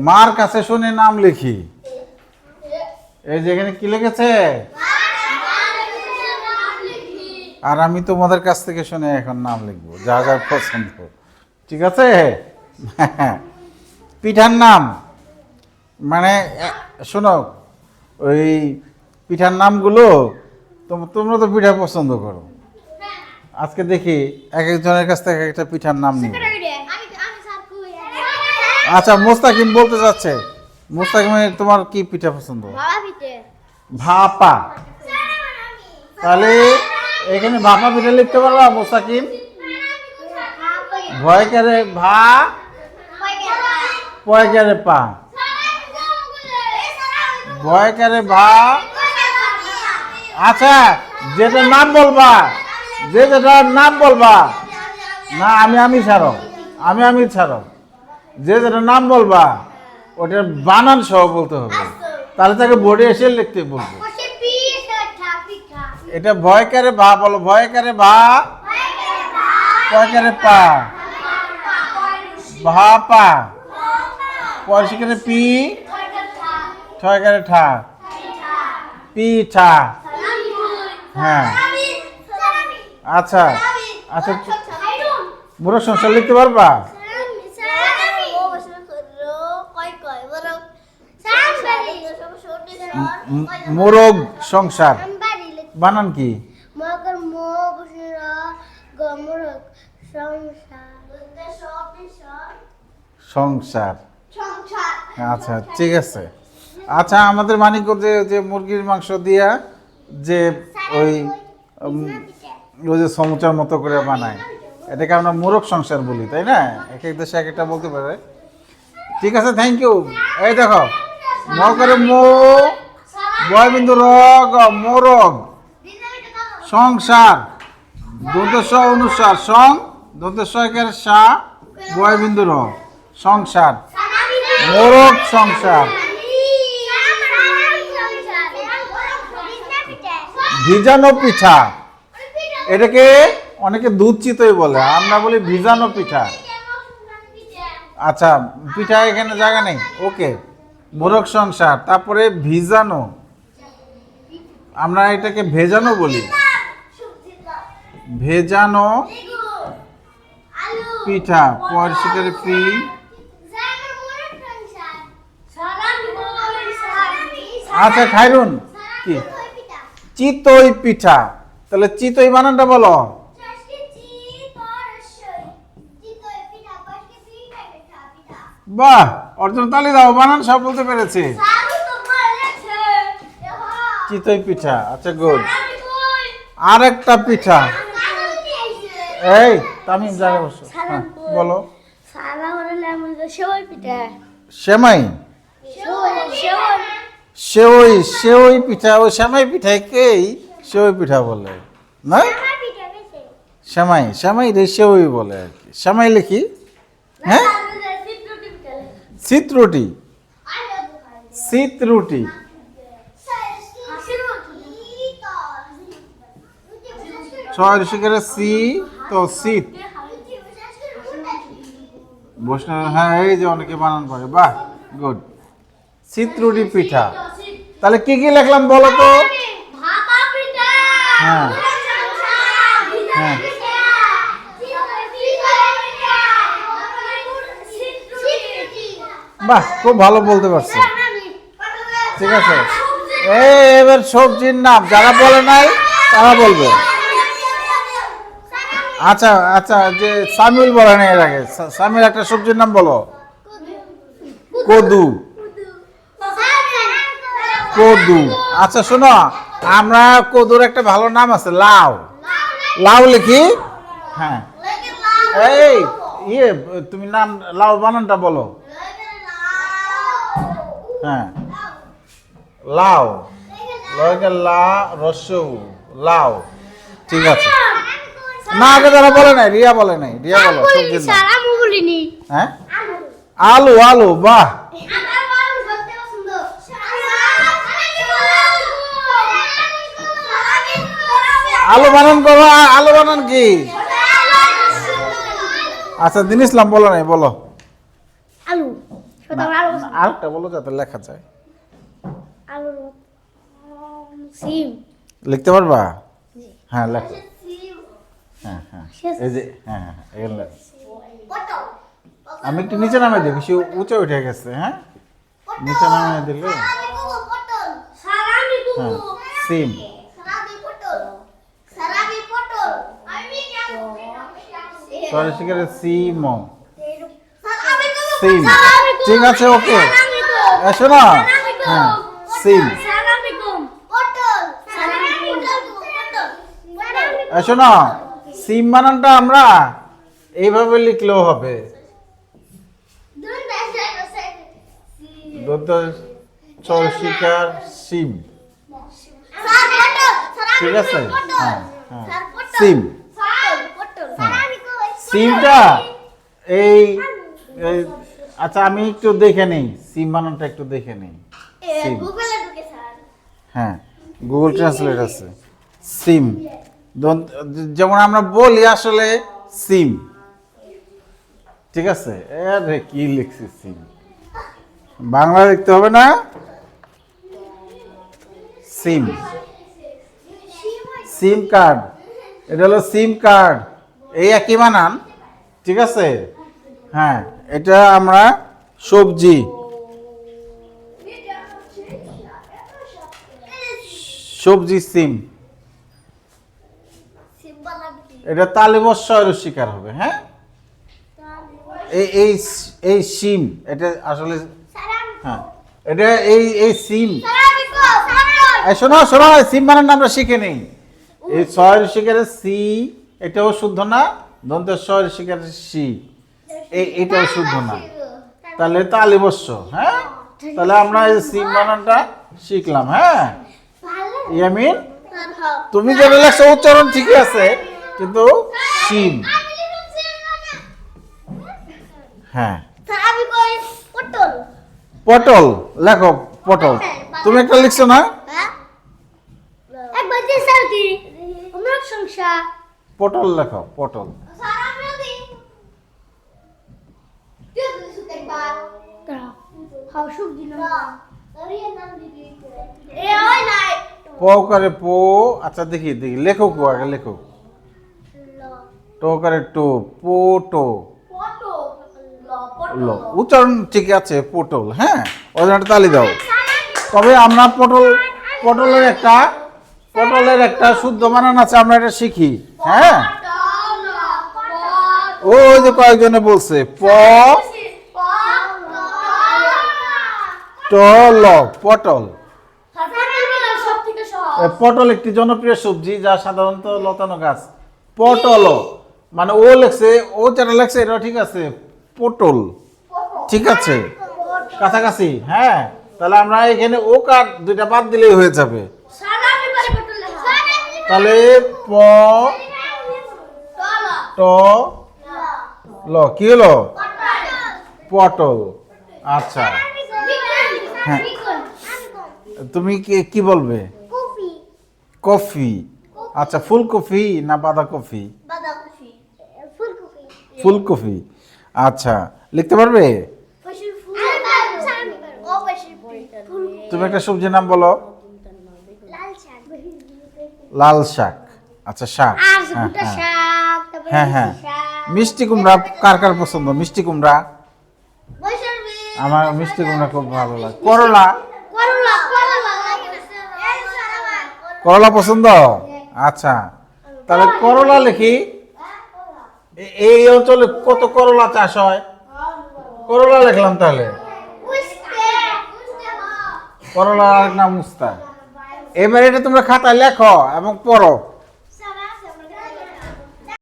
মার কাছে শুনে নাম লিখি। এই যে এখানে কি লিখেছে? আর আমি তোমাদের কাছ থেকে শুনে এখন নাম লিখব, যা যা পছন্দ। ঠিক আছে? পিঠার নাম। মানে শোনো, ওই পিঠার নামগুলো তোম- তোমরা তো পিঠা পছন্দ করো। আজকে দেখি এক একজনের কাছ থেকে একটা পিঠার নাম নিব আচ্ছা মোস্তাকিম বলতে যাচ্ছে মোস্তাকিমের তোমার কি পিঠা পছন্দ? ভাপা তাহলে এখানে ভাপা পিঠা লিখতে পারবা মোস্তাকিম? ভয় করে ভা? পয় করে পা। ভয় করে ভা? আচ্ছা যেটা নাম বলবা যে যেটার নাম বলবা। না আমি আমি ছাড়ো। আমি আমি ছাড়ো। যে যেটা নাম বলবা, ওটার বানান সহ বলতে হবে। তাহলে তাকে বোর্ডে এসে লিখতে বলব। এটা ভয় করে ভা বলো, ভয় করে ভা পয় করে পা? ভা পা? পয়সা করে পি? ছয় করে ঠা? পিঠা হ্যাঁ। আচ্ছা। আচ্ছা। বুড়ো সংসার লিখতে পারবা? মোরগ সংসার। বানান কি? সংসার। আচ্ছা ঠিক আছে। আচ্ছা আমাদের মানিকগঞ্জে যে মুরগির মাংস দিয়া যে ওই ওই যে সমুচার মতো করে বানায়। এটাকে আমরা মোরগ সংসার বলি তাই না? এক এক দেশে এক একটা বলতে পারে। ঠিক আছে থ্যাংক ইউ এই দেখো ম করে মো বয়বিন্দু রগ। মোরগ সংসার। দন্তেশ অনুসার, সং দন্তেশ একের সা বয়বিন্দু র সংসার। মোরগ সংসার। ভিজানো পিঠা। এটাকে অনেকে দুধ চিতই বলে। আমরা বলি ভিজানো পিঠা। আচ্ছা পিঠা এখানে জায়গা নেই। ওকে মোরগ সংসার, তারপরে ভিজানো। আমরা এটাকে ভেজানো বলি। ভেজানো পিঠা পরিষ্কার আচ্ছা খাইরুন। কি? চিতই পিঠা। তাহলে চিতই বানানটা বলো। বাহ! অর্জন তালি দাও বানান সব বলতে পেরেছে। চিতই পিঠা আচ্ছা গুড। আর একটা পিঠা। এই তামিম জায়গায় বসো। হ্যাঁ, বলো। সেমাই? সেওই সেওই। পিঠা ওই সেমাই পিঠাকেই সেওই পিঠা বলে না? সেমাই সেমাই রে সেওই বলে আর কি। সেমাই লিখি হ্যাঁ? শীত রুটি শীত রুটি ছয় ঋষিকের সি তো শীত বৈষ্ণব হ্যাঁ এই যে অনেকে বানান পারে বাহ গুড। শীত রুটি পিঠা। তাহলে কি কি লিখলাম বলো তো। হ্যাঁ। বাহ, খুব ভালো বলতে পারছি। ঠিক আছে। এই, এবার সবজির নাম, যারা বলে নাই, তারা বলবে। আচ্ছা আচ্ছা যে সামিল বলে নাই এর আগে। সামিল একটা সবজির নাম বলো। কদু। কদু। আচ্ছা শোনো, আমরা কদুর একটা ভালো নাম আছে, লাউ। লাউ লিখি? হ্যাঁ। এই ইয়ে তুমি নাম, লাউ বানানটা বলো। হ্যাঁ। লাউ লয়কে লা রসৌ লাউ ঠিক আছে। না আগে যারা বলে নাই রিয়া বলে নাই রিয়া বলো বলিনি হ্যাঁ? আলু আলু বাহ। আলু বানান করো আলু বানান কি? আচ্ছা দিন ইসলাম বলো নাই বলো। আরেকটা বলো যাতে লেখা যায়। আলুর সিম। লিখতে পারবা? হ্যাঁ লেখো। হ্যাঁ হ্যাঁ। এই যে হ্যাঁ হ্যাঁ এখানে আমি একটু নিচে নামে দিই বেশি উঁচে উঠে গেছে হ্যাঁ? নিচে নামে দিলে। হ্যাঁ সিম। সরি শিকারে সিম। সিম ঠিক আছে ওকে। এসো না। হ্যাঁ সিম এসো না। সিম বানানটা আমরা এইভাবে লিখলেও হবে। শিকার সিম। ঠিক আছে? হ্যাঁ হ্যাঁ। সিম। কুকু সিমটা এই এই- আচ্ছা আমি একটু দেখে নেই। সিম বানানটা একটু দেখে নেই। সিম। হ্যাঁ গুগল ট্রান্সলেট আছে। সিম। যেমন আমরা বলি আসলে সিম। ঠিক আছে? আরে কি লিখছি সিম? বাংলা লিখতে হবে না? সিম। SIM card. এটা হলো সিম কার্ড। এই একই বানান। ঠিক আছে? হ্যাঁ। এটা আমরা সবজি। সবজি সিম। এটা তালিবস্বয়ের শিকার হবে হ্যাঁ? এই এই সিম, এটা আসলে হ্যাঁ। এটা এই এই সিম। শোনো শোনো সিম বানানটা আমরা শিখে নেই। এই ছয়ের শিকারের সি, এটাও শুদ্ধ না? দন্তের ছয়ের শিকারের সি। এটাও শুদ্ধ না। তাহলে তালিবস্য হ্যাঁ? তাহলে আমরা এই সিম বানানটা শিখলাম হ্যাঁ? ইয়ামিন তুমি যেটা লেখছো উচ্চারণ ঠিকই আছে কিন্তু সিম। হ্যাঁ। পটল লেখো পটল। তুমি একটা লিখছো না? যে পটল লেখো পটল স্যার আমি দি তুই তো একবার ওই নাই প করে পো আচ্ছা দেখি দেখি লেখো কো আগে লেখো টো করে টো পো টো ল উচ্চারণ ঠিক আছে পটল হ্যাঁ? ওদের একটা তালি দাও। তবে আমরা পটল পটলের একটা পটলের একটা শুদ্ধ বানান আছে আমরা এটা শিখি হ্যাঁ? ওই যে কয়েকজনে বলছে প ট ল পটল পটল একটি জনপ্রিয় সবজি যা সাধারণত লতানো গাছ। পটল। মানে ও লেখছে ও যেটা লেখছে এটা ঠিক আছে পটল। ঠিক আছে। কাছাকাছি হ্যাঁ। তাহলে আমরা এখানে ও কার দুইটা বাদ দিলেই হয়ে যাবে। তাহলে প ট ল। কি হলো? পটল। আচ্ছা। হ্যাঁ। তুমি কি বলবে? কফি। আচ্ছা ফুলকপি না বাঁধাকপি? ফুলকপি। আচ্ছা লিখতে পারবে? তুমি একটা সবজির নাম বলো। লাল শাক। আচ্ছা শাক। হ্যাঁ হ্যাঁ। হ্যাঁ হ্যাঁ। মিষ্টি কুমড়া কার কার পছন্দ? মিষ্টি কুমড়া? আমার মিষ্টি কুমড়া খুব ভালো লাগে। করলা? করলা করলা করলা পছন্দ? আচ্ছা। তাহলে করলা লিখি। এই অঞ্চলে কত করলা চাষ হয়? করলা লিখলাম তাহলে। করলার নাম উস্তা এবার এটা তোমরা খাতায় লেখো এবং পড়ো।